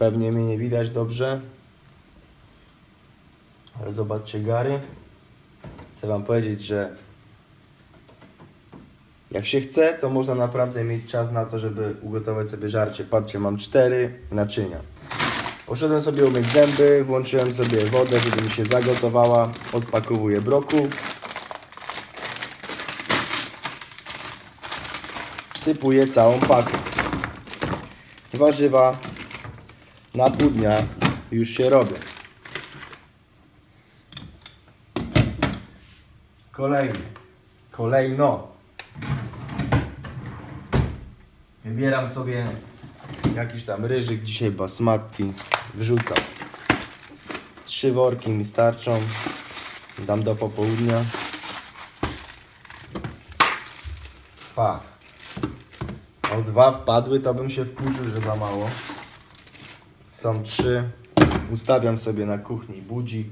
Pewnie mnie nie widać dobrze. Ale zobaczcie gary. Chcę wam powiedzieć, że jak się chce, to można naprawdę mieć czas na to, żeby ugotować sobie żarcie. Patrzcie, mam cztery naczynia. Poszedłem sobie umyć zęby, włączyłem sobie wodę, żeby mi się zagotowała. Odpakowuję brokuł. Wsypuję całą pakę. Warzywa na pół dnia już się robią. Kolejny. Kolejno. Wybieram sobie jakiś tam ryżyk, dzisiaj basmati. Wrzucam. Trzy worki mi starczą. Dam do popołudnia. Pach. O dwa wpadły, to bym się wkurzył, że za mało. Są trzy. Ustawiam sobie na kuchni budzik,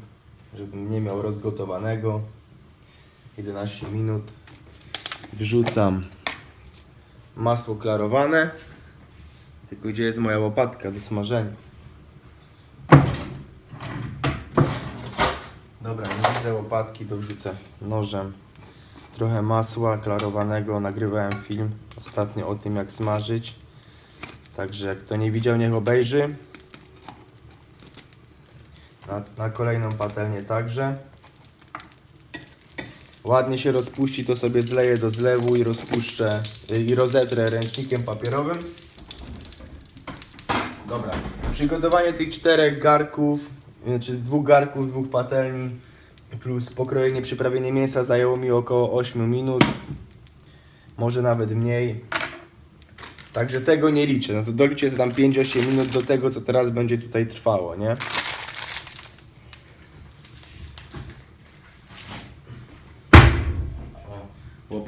żebym nie miał rozgotowanego. 11 minut. Wrzucam masło klarowane. Tylko gdzie jest moja łopatka do smażenia? Dobra, nie widzę łopatki, to wrzucę nożem. Trochę masła klarowanego. Nagrywałem film ostatnio o tym, jak smażyć. Także kto nie widział, niech obejrzy. Na, na kolejną patelnię także. Ładnie się rozpuści, to sobie zleję do zlewu i rozpuszczę y, i rozetrę ręcznikiem papierowym. Dobra. Przygotowanie tych czterech garków, znaczy dwóch garków, dwóch patelni plus pokrojenie, przyprawienie mięsa zajęło mi około 8 minut. Może nawet mniej. Także tego nie liczę. No to doliczę tam 5-8 minut do tego, co teraz będzie tutaj trwało, nie?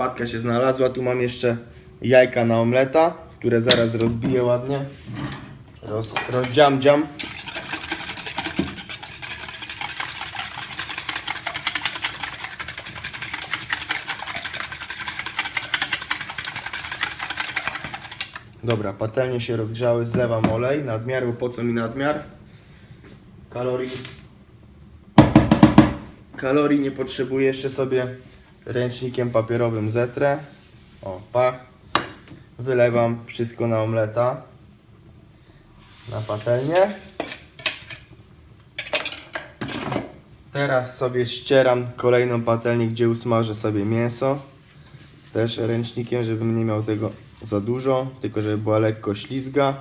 Łopatka się znalazła. Tu mam jeszcze jajka na omleta, które zaraz rozbiję ładnie. Roz, rozdziamdziam. Dobra, patelnie się rozgrzały, zlewam olej, nadmiar, bo po co mi nadmiar? Kalorii Kalorii nie potrzebuję, jeszcze sobie ręcznikiem papierowym zetrę. O, pach. Wylewam wszystko na omleta. Na patelnię. Teraz sobie ścieram kolejną patelnię, gdzie usmażę sobie mięso. Też ręcznikiem, żebym nie miał tego za dużo, tylko żeby była lekko ślizga.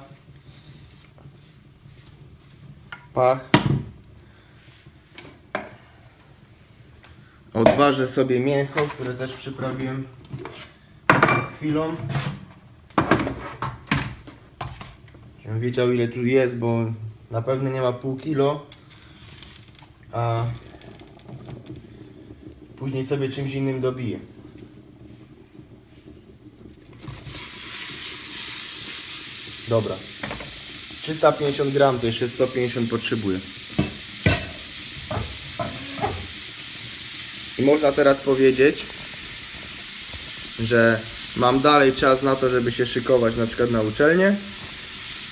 Pach. Odważę sobie mięcho, które też przyprawiłem przed chwilą. Żebym wiedział ile tu jest, bo na pewno nie ma pół kilo. A później sobie czymś innym dobiję. Dobra. 350 gram to jeszcze 150 potrzebuję. I można teraz powiedzieć, że mam dalej czas na to, żeby się szykować na przykład na uczelnię.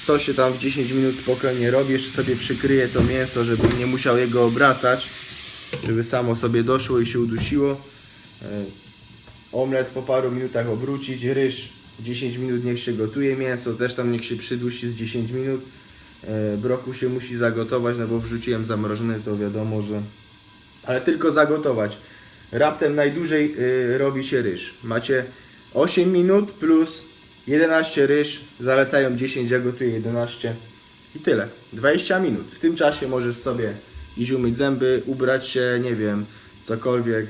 To się tam w 10 minut spokojnie robi. Jeszcze sobie przykryję to mięso, żebym nie musiał jego obracać. Żeby samo sobie doszło i się udusiło. E, Omlet po paru minutach obrócić. Ryż 10 minut niech się gotuje. Mięso też tam niech się przydusi z 10 minut. E, Broku się musi zagotować, no bo wrzuciłem zamrożony, to wiadomo, że ale tylko zagotować. Raptem najdłużej y, robi się ryż. Macie 8 minut plus 11 ryż, zalecają 10, ja gotuję 11 i tyle. 20 minut. W tym czasie możesz sobie iść umyć zęby, ubrać się, nie wiem, cokolwiek,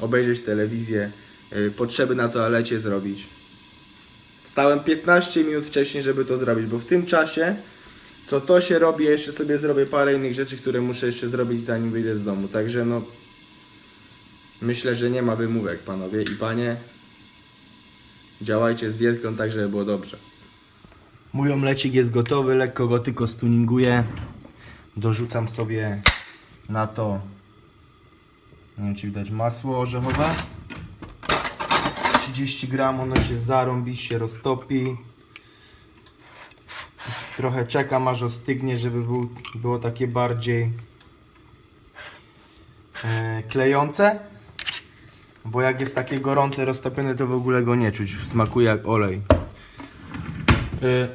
obejrzeć telewizję, y, potrzeby na toalecie zrobić. Stałem 15 minut wcześniej, żeby to zrobić, bo w tym czasie, co to się robi, jeszcze sobie zrobię parę innych rzeczy, które muszę jeszcze zrobić zanim wyjdę z domu. Także no, myślę, że nie ma wymówek, panowie i panie. Działajcie z dietką tak, żeby było dobrze. Mój omlecik jest gotowy, lekko go tylko stuninguję. Dorzucam sobie na to, nie wiem czy widać, masło orzechowe. 30 gram, ono się zarąbiście roztopi. Trochę czekam aż ostygnie, żeby był, było takie bardziej e, klejące. Bo jak jest takie gorące, roztopione, to w ogóle go nie czuć. Smakuje jak olej. E,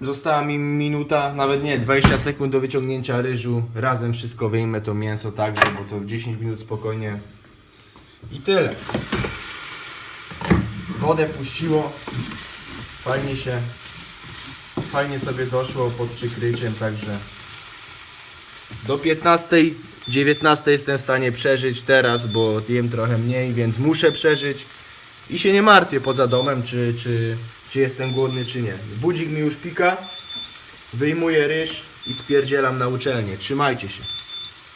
Została mi minuta, nawet nie, 20 sekund do wyciągnięcia ryżu. Razem wszystko wyjmę to mięso także, bo to w 10 minut spokojnie. I tyle. Wodę puściło. Fajnie się, fajnie sobie doszło pod przykryciem, także do 15, 19 jestem w stanie przeżyć teraz, bo jem trochę mniej, więc muszę przeżyć. I się nie martwię poza domem, czy, czy, czy jestem głodny, czy nie. Budzik mi już pika, wyjmuję ryż i spierdzielam na uczelnię. Trzymajcie się.